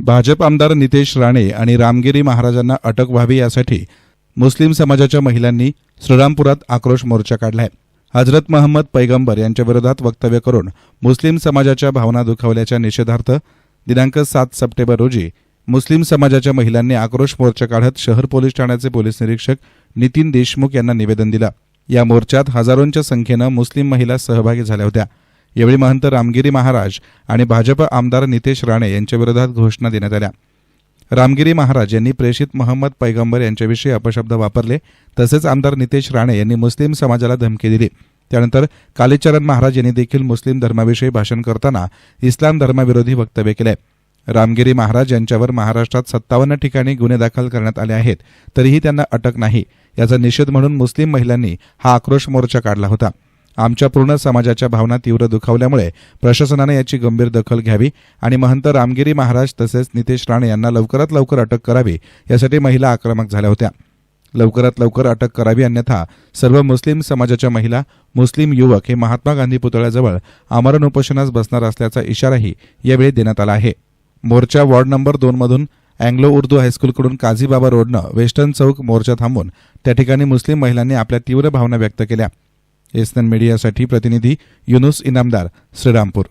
भाजप आमदार नितेश राणे आणि रामगिरी महाराजांना अटक व्हावी यासाठी मुस्लिम समाजाच्या महिलांनी श्रीरामपुरात आक्रोश मोर्चा काढलाय. हजरत महम्मद पैगंबर यांच्या विरोधात वक्तव्य करून मुस्लिम समाजाच्या भावना दुखावल्याच्या निषेधार्थ दिनांक सात सप्टेंबर रोजी मुस्लिम समाजाच्या महिलांनी आक्रोश मोर्चा काढत शहर पोलीस ठाण्याचे पोलीस निरीक्षक नितीन देशमुख यांना निवेदन दिलं. या मोर्चात हजारोंच्या संख्येनं मुस्लिम महिला सहभागी झाल्या होत्या. यावेळी महंत रामगिरी महाराज आणि भाजप आमदार नितेश राणे यांच्या विरोधात घोषणा देण्यात आल्या. रामगिरी महाराज यांनी प्रेषित महम्मद पैगंबर यांच्याविषयी अपशब्द वापरले तसेच आमदार नितेश राणे यांनी मुस्लिम समाजाला धमकी दिली. त्यानंतर कालीचरण महाराज यांनी देखील मुस्लिम धर्माविषयी भाषण करताना इस्लाम धर्माविरोधी वक्तव्य केले. रामगिरी महाराज यांच्यावर महाराष्ट्रात सत्तावन्न ठिकाणी गुन्हे दाखल करण्यात आले आहेत तरीही त्यांना अटक नाही. याचा निषेध म्हणून मुस्लिम महिलांनी हा आक्रोश मोर्चा काढला होता. आमच्या पूर्ण समाजाच्या भावना तीव्र दुखावल्यामुळे प्रशासनाने याची गंभीर दखल घ्यावी आणि महंत रामगिरी महाराज तसेच नितेश राणे यांना लवकरात लवकर अटक करावी यासाठी महिला आक्रमक झाल्या होत्या. लवकरात लवकर अटक करावी अन्यथा सर्व मुस्लिम समाजाच्या महिला मुस्लिम युवक हे महात्मा गांधी पुतळ्याजवळ आमरण उपोषणास बसणार असल्याचा इशाराही यावेळी देण्यात आला आहे. मोर्चा वॉर्ड नंबर दोनमधून अँग्लो उर्दू हायस्कूलकडून काझीबाबा रोडनं वेस्टर्न चौक मोर्चा थांबून त्या ठिकाणी मुस्लिम महिलांनी आपल्या तीव्र भावना व्यक्त केल्या. एसन मीडियासाठी प्रतिनिधी युनुस इनामदार श्रीरामपूर.